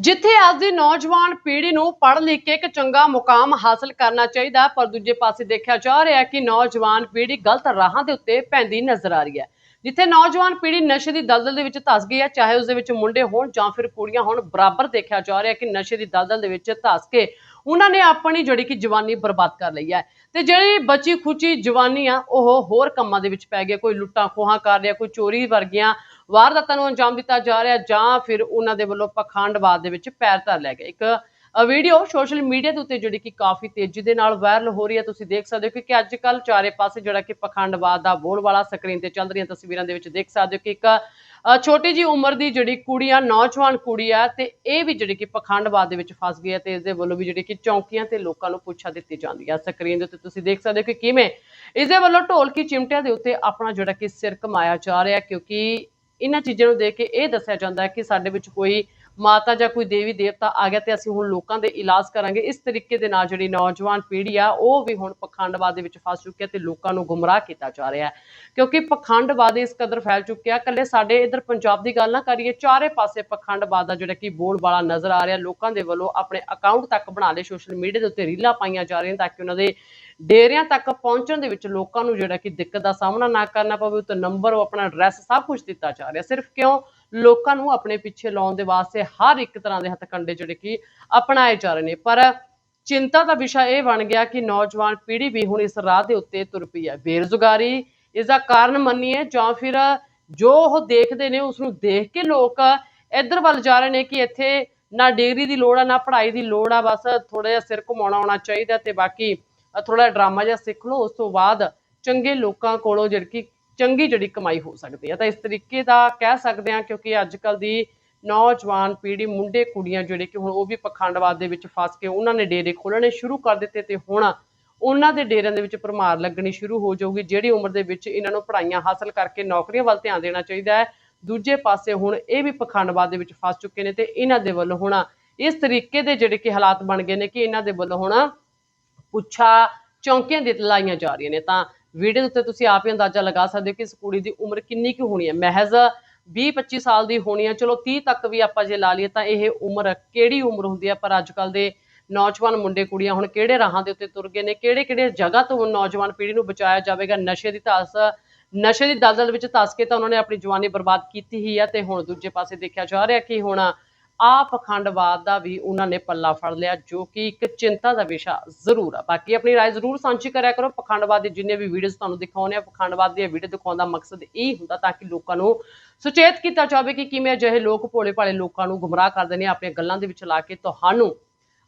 ਜਿੱਥੇ ਅੱਜ ਦੀ ਨੌਜਵਾਨ ਪੀੜ੍ਹੀ ਨੂੰ ਪੜ੍ਹ ਲਿਖ ਕੇ ਇੱਕ ਚੰਗਾ ਮੁਕਾਮ ਹਾਸਲ ਕਰਨਾ ਚਾਹੀਦਾ ਪਰ ਦੂਜੇ ਪਾਸੇ ਦੇਖਿਆ ਜਾ ਰਿਹਾ ਕਿ ਨੌਜਵਾਨ ਪੀੜ੍ਹੀ ਗਲਤ ਰਾਹਾਂ ਦੇ ਉੱਤੇ ਪੈਂਦੀ ਨਜ਼ਰ ਆ ਰਹੀ ਹੈ। ਜਿੱਥੇ ਨੌਜਵਾਨ ਪੀੜ੍ਹੀ ਨਸ਼ੇ ਦੀ ਦਲਦਲ ਦੇ ਵਿੱਚ ਧਸ ਗਈ ਹੈ, ਚਾਹੇ ਉਸ ਦੇ ਵਿੱਚ ਮੁੰਡੇ ਹੋਣ ਜਾਂ ਫਿਰ ਕੁੜੀਆਂ ਹੋਣ, ਬਰਾਬਰ ਦੇਖਿਆ ਜਾ ਰਿਹਾ ਕਿ ਨਸ਼ੇ ਦੀ ਦਲਦਲ ਦੇ ਵਿੱਚ ਧਸ ਕੇ ਉਹਨਾਂ ਨੇ ਆਪਣੀ ਜਿਹੜੀ ਕਿ ਜਵਾਨੀ ਬਰਬਾਦ ਕਰ ਲਈ ਹੈ। ਤੇ ਜਿਹੜੀ ਬਚੀ ਖੁਚੀ ਜਵਾਨੀ ਆ, ਉਹ ਹੋਰ ਕੰਮਾਂ ਦੇ ਵਿੱਚ ਪੈ ਗਿਆ ਕੋਈ ਲੁੱਟਾਂ ਖੋਹਾਂ ਕਰ ਰਿਹਾ, ਕੋਈ ਚੋਰੀ ਵਰਗੀਆਂ ਵਾਰਦਾਤਾਂ ਨੂੰ ਅੰਜਾਮ ਦਿੱਤਾ ਜਾ ਰਿਹਾ ਜਾਂ ਫਿਰ ਉਹਨਾਂ ਦੇ ਵੱਲੋਂ ਪਖੰਡਵਾਦ ਦੇ ਵਿੱਚ ਪੈਰ ਧਰ ਲਿਆ ਗਿਆ। ਇੱਕ ਵੀਡੀਓ ਸੋਸ਼ਲ ਮੀਡੀਆ ਦੇ ਉੱਤੇ ਜਿਹੜੀ ਕਿ ਕਾਫੀ ਤੇਜ਼ੀ ਦੇ ਨਾਲ ਵਾਇਰਲ ਹੋ ਰਹੀ ਹੈ, ਤੁਸੀਂ ਦੇਖ ਸਕਦੇ ਹੋ ਕਿ- ਅੱਜ ਕੱਲ ਚਾਰੇ ਪਾਸੇ ਜਿਹੜਾ ਕਿ ਪਖੰਡਵਾਦ ਦਾ ਬੋਲਬਾਲਾ ਸਕਰੀਨ ਤੇ ਚੱਲ ਰਹੀਆਂ ਤਸਵੀਰਾਂ ਦੇ ਵਿੱਚ ਦੇਖ ਸਕਦੇ ਹੋ ਕਿ ਇੱਕ ਛੋਟੀ ਜੀ ਉਮਰ ਦੀ ਜਿਹੜੀ ਕੁੜੀ ਆ, ਨੌਜਵਾਨ ਕੁੜੀ ਆ ਤੇ ਇਹ ਵੀ ਜਿਹੜੀ ਕਿ ਪਖੰਡਵਾਦ ਦੇ ਵਿੱਚ ਫਸ ਗਈ ਹੈ ਤੇ ਇਸ ਦੇ ਵੱਲੋਂ ਵੀ ਜਿਹੜੀ ਕਿ ਚੌਂਕੀਆਂ ਤੇ ਲੋਕਾਂ ਨੂੰ ਪੁੱਛਾ ਦਿੱਤੀ ਜਾਂਦੀ ਆ ਸਕਰੀਨ ਦੇ ਉੱਤੇ। ਤੁਸੀਂ ਦੇਖ ਸਕਦੇ ਹੋ ਕਿ ਕਿਵੇਂ ਇਸ ਦੇ ਵੱਲੋਂ ਢੋਲਕੀ ਚਿਮਟਿਆਂ ਦੇ ਉੱਤੇ ਆਪਣਾ ਜਿਹੜਾ ਕਿ ਸਿਰ ਕਮਾਇਆ ਜਾ ਰਿਹਾ ਕਿਉਂਕਿ ਇਹਨਾਂ ਚੀਜ਼ਾਂ ਨੂੰ ਦੇਖ ਕੇ ਇਹ ਦੱਸਿਆ ਜਾਂਦਾ ਹੈ ਕਿ ਸਾਡੇ ਵਿੱਚ ਕੋਈ ਮਾਤਾ ਜਾਂ ਕੋਈ ਦੇਵੀ ਦੇਵਤਾ ਆ ਗਿਆ ਤੇ ਅਸੀਂ ਹੁਣ ਲੋਕਾਂ ਦੇ ਇਲਾਜ ਕਰਾਂਗੇ। ਇਸ ਤਰੀਕੇ ਦੇ ਨਾਲ ਜਿਹੜੀ ਨੌਜਵਾਨ ਪੀੜ੍ਹੀ ਆ, ਉਹ ਵੀ ਹੁਣ ਪਖੰਡਵਾਦ ਦੇ ਵਿੱਚ ਫਸ ਚੁੱਕੀ ਹੈ ਤੇ ਲੋਕਾਂ ਨੂੰ ਗੁੰਮਰਾਹ ਕੀਤਾ ਜਾ ਰਿਹਾ ਹੈ। ਕਿਉਂਕਿ ਪਖੰਡਵਾਦ ਇਸ ਕਦਰ ਫੈਲ ਚੁੱਕਿਆ ਕੱਲੇ ਸਾਡੇ ਇਧਰ ਪੰਜਾਬ ਦੀ ਗੱਲ ਨਾ ਕਰੀਏ, ਚਾਰੇ ਪਾਸੇ ਪਖੰਡਵਾਦ ਦਾ ਜਿਹੜਾ ਕਿ ਬੋਰਡ ਵਾਲਾ ਨਜ਼ਰ ਆ ਰਿਹਾ। ਲੋਕਾਂ ਦੇ ਵੱਲੋਂ ਆਪਣੇ ਅਕਾਊਂਟ ਤੱਕ ਬਣਾ ਲਏ ਸੋਸ਼ਲ ਮੀਡੀਆ ਦੇ ਉੱਤੇ ਰੀਲਾਂ ਪਾਈਆਂ ਜਾ ਰਹੀਆਂ ਤਾਂ ਕਿ ਉਹਨਾਂ ਦੇ ਡੇਰਿਆਂ ਤੱਕ ਪਹੁੰਚਣ ਦੇ ਵਿੱਚ ਲੋਕਾਂ ਨੂੰ ਜਿਹੜਾ ਕਿ ਦਿੱਕਤ ਦਾ ਸਾਹਮਣਾ ਨਾ ਕਰਨਾ ਪਵੇ। ਉੱਤੇ ਨੰਬਰ ਉਹ ਆਪਣਾ ਐਡਰੈਸ ਸਭ ਕੁਝ ਦਿੱਤਾ ਜਾ ਰਿਹਾ। ਸਿਰਫ ਕਿਉਂ? ਲੋਕਾਂ ਨੂੰ ਆਪਣੇ ਪਿੱਛੇ ਲਾਉਣ ਦੇ ਵਾਸਤੇ ਹਰ ਇੱਕ ਤਰ੍ਹਾਂ ਦੇ ਹੱਥਕੰਡੇ ਜਿਹੜੇ ਕਿ ਅਪਣਾਏ ਜਾ ਰਹੇ ਨੇ। ਪਰ ਚਿੰਤਾ ਦਾ ਵਿਸ਼ਾ ਇਹ ਬਣ ਗਿਆ ਕਿ ਨੌਜਵਾਨ ਪੀੜ੍ਹੀ ਵੀ ਹੁਣ ਇਸ ਰਾਹ ਦੇ ਉੱਤੇ ਤੁਰ ਪਈ ਹੈ। ਬੇਰੁਜ਼ਗਾਰੀ ਇਸ ਦਾ ਕਾਰਨ ਮੰਨੀਏ ਜਾਂ ਫਿਰ ਜੋ ਉਹ ਦੇਖਦੇ ਨੇ ਉਸ ਨੂੰ ਦੇਖ ਕੇ ਲੋਕ ਇੱਧਰ ਵੱਲ ਜਾ ਰਹੇ ਨੇ ਕਿ ਇੱਥੇ ਨਾ ਡਿਗਰੀ ਦੀ ਲੋੜ ਆ, ਨਾ ਪੜ੍ਹਾਈ ਦੀ ਲੋੜ ਆ, ਬਸ ਥੋੜਾ ਜਿਹਾ ਸਿਰ ਘੁਮਾਉਣਾ ਆਉਣਾ ਚਾਹੀਦਾ ਤੇ ਬਾਕੀ ਥੋੜਾ ਡਰਾਮਾ ਜਿਹਾ ਸਿੱਖ ਲਓ। ਉਸ ਤੋਂ ਬਾਅਦ ਚੰਗੇ ਲੋਕਾਂ ਕੋਲੋਂ ਜਿਹੜੀ ਕਿ ਚੰਗੀ ਜਿਹੜੀ ਕਮਾਈ ਹੋ ਸਕਦੀ ਹੈ। ਤਾਂ ਇਸ ਤਰੀਕੇ ਦਾ ਕਹਿ ਸਕਦੇ ਹਾਂ ਕਿਉਂਕਿ ਅੱਜ ਕੱਲ ਦੀ ਨੌਜਵਾਨ ਪੀੜ੍ਹੀ, ਮੁੰਡੇ, ਕੁੜੀਆਂ ਜਿਹੜੇ ਕਿ ਹੁਣ ਉਹ ਵੀ ਪਖੰਡਵਾਦ ਦੇ ਵਿੱਚ ਫਸ ਕੇ ਉਹਨਾਂ ਨੇ ਡੇਰੇ ਖੋਲਣੇ ਸ਼ੁਰੂ ਕਰ ਦਿੱਤੇ ਤੇ ਹੁਣ ਉਹਨਾਂ ਦੇ ਡੇਰਿਆਂ ਦੇ ਵਿੱਚ ਭਰਮਾਰ ਲੱਗਣੀ ਸ਼ੁਰੂ ਹੋ ਜਾਊਗੀ, ਜਿਹੜੀ ਉਮਰ ਦੇ ਵਿੱਚ ਇਹਨਾਂ ਨੂੰ ਪੜ੍ਹਾਈਆਂ ਹਾਸਲ ਕਰਕੇ ਨੌਕਰੀਆਂ ਵੱਲ ਧਿਆਨ ਦੇਣਾ ਚਾਹੀਦਾ ਹੈ। ਦੂਜੇ ਪਾਸੇ ਹੁਣ ਇਹ ਵੀ ਪਖੰਡਵਾਦ ਦੇ ਵਿੱਚ ਫਸ ਚੁੱਕੇ ਨੇ ਤੇ ਇਹਨਾਂ ਦੇ ਵੱਲੋਂ ਹੁਣ ਇਸ ਤਰੀਕੇ ਦੇ ਜਿਹੜੇ ਕਿ ਹਾਲਾਤ ਬਣ ਗਏ ਨੇ ਕਿ ਇਹਨਾਂ ਦੇ ਵੱਲੋਂ ਹੁਣ ਪੁੱਛਾ ਚੌਂਕੀਆਂ ਦੇ ਲਾਈਆਂ ਜਾ ਰਹੀਆਂ ਨੇ। ਤਾਂ ਵੀਡੀਓ ਦੇ ਉੱਤੇ ਤੁਸੀਂ ਆਪ ਹੀ ਅੰਦਾਜ਼ਾ ਲਗਾ ਸਕਦੇ ਹੋ ਕਿ ਇਸ ਕੁੜੀ ਦੀ ਉਮਰ ਕਿੰਨੀ ਕੁ ਹੋਣੀ ਹੈ। ਮਹਿਜ਼ 20-25 ਸਾਲ ਦੀ ਹੋਣੀ ਹੈ। ਚਲੋ 30 ਤੱਕ ਵੀ ਆਪਾਂ ਜੇ ਲਾ ਲਈਏ ਤਾਂ ਇਹ ਉਮਰ ਕਿਹੜੀ ਉਮਰ ਹੁੰਦੀ ਹੈ? ਪਰ ਅੱਜ ਕੱਲ ਦੇ ਨੌਜਵਾਨ ਮੁੰਡੇ, ਕੁੜੀਆਂ ਹੁਣ ਕਿਹੜੇ ਰਾਹਾਂ ਦੇ ਉੱਤੇ ਤੁਰ ਗਏ ਨੇ? ਕਿਹੜੇ ਕਿਹੜੇ ਜਗ੍ਹਾ ਤੋਂ ਨੌਜਵਾਨ ਪੀੜ੍ਹੀ ਨੂੰ ਬਚਾਇਆ ਜਾਵੇਗਾ? ਨਸ਼ੇ ਦੀ ਧਾਸ, ਨਸ਼ੇ ਦੀ ਦਲਦਲ ਵਿੱਚ ਧਸ ਕੇ ਤਾਂ ਉਹਨਾਂ ਨੇ ਆਪਣੀ ਜਵਾਨੀ ਬਰਬਾਦ ਕੀਤੀ ਹੀ ਹੈ ਤੇ ਹੁਣ ਦੂਜੇ ਪਾਸੇ ਦੇਖਿਆ ਜਾ ਰਿਹਾ ਕਿ ਹੁਣ ਆ ਪਖੰਡਵਾਦ ਦਾ ਵੀ ਉਹਨਾਂ ਨੇ ਪੱਲਾ ਫੜ ਲਿਆ ਜੋ ਕਿ ਇੱਕ ਚਿੰਤਾ ਦਾ ਵਿਸ਼ਾ ਜ਼ਰੂਰ ਆ ਬਾਕੀ ਆਪਣੀ رائے ਜ਼ਰੂਰ ਸਾਂਝੀ ਕਰਿਆ ਕਰੋ ਪਖੰਡਵਾਦ ਦੀ ਜਿੰਨੇ ਵੀ ਵੀਡੀਓਜ਼ ਤੁਹਾਨੂੰ ਦਿਖਾਉਣੇ ਆ ਪਖੰਡਵਾਦ ਦੀਆਂ ਵੀਡੀਓ ਦਿਖਾਉਣ ਦਾ ਮਕਸਦ ਇਹ ਹੁੰਦਾ ਤਾਂ ਕਿ ਲੋਕਾਂ ਨੂੰ ਸੁਚੇਤ ਕੀਤਾ ਜਾਵੇ ਕਿ ਕਿਵੇਂ ਅਜਿਹੇ ਲੋਕ ਭੋਲੇ ਭਾਲੇ ਲੋਕਾਂ ਨੂੰ ਗੁੰਮਰਾਹ ਕਰਦੇ ਨੇ ਆਪਣੀਆਂ ਗੱਲਾਂ ਦੇ ਵਿੱਚ ਲਾ ਕੇ ਤੁਹਾਨੂੰ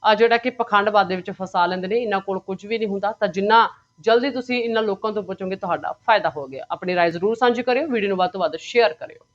ਆ ਜਿਹੜਾ ਕਿ ਪਖੰਡਵਾਦ ਦੇ ਵਿੱਚ ਫਸਾ ਲੈਂਦੇ ਨੇ ਇਹਨਾਂ ਕੋਲ ਕੁਝ ਵੀ ਨਹੀਂ ਹੁੰਦਾ ਤਾਂ ਜਿੰਨਾ ਜਲਦੀ ਤੁਸੀਂ ਇਹਨਾਂ ਲੋਕਾਂ ਤੋਂ ਬਚੋਗੇ ਤੁਹਾਡਾ ਫਾਇਦਾ ਹੋ ਗਿਆ ਆਪਣੀ رائے ਜ਼ਰੂਰ ਸਾਂਝੀ ਕਰਿਓ ਵੀਡੀਓ ਨੂੰ ਵੱਧ ਤੋਂ ਵੱਧ ਸ਼ੇਅਰ ਕਰਿਓ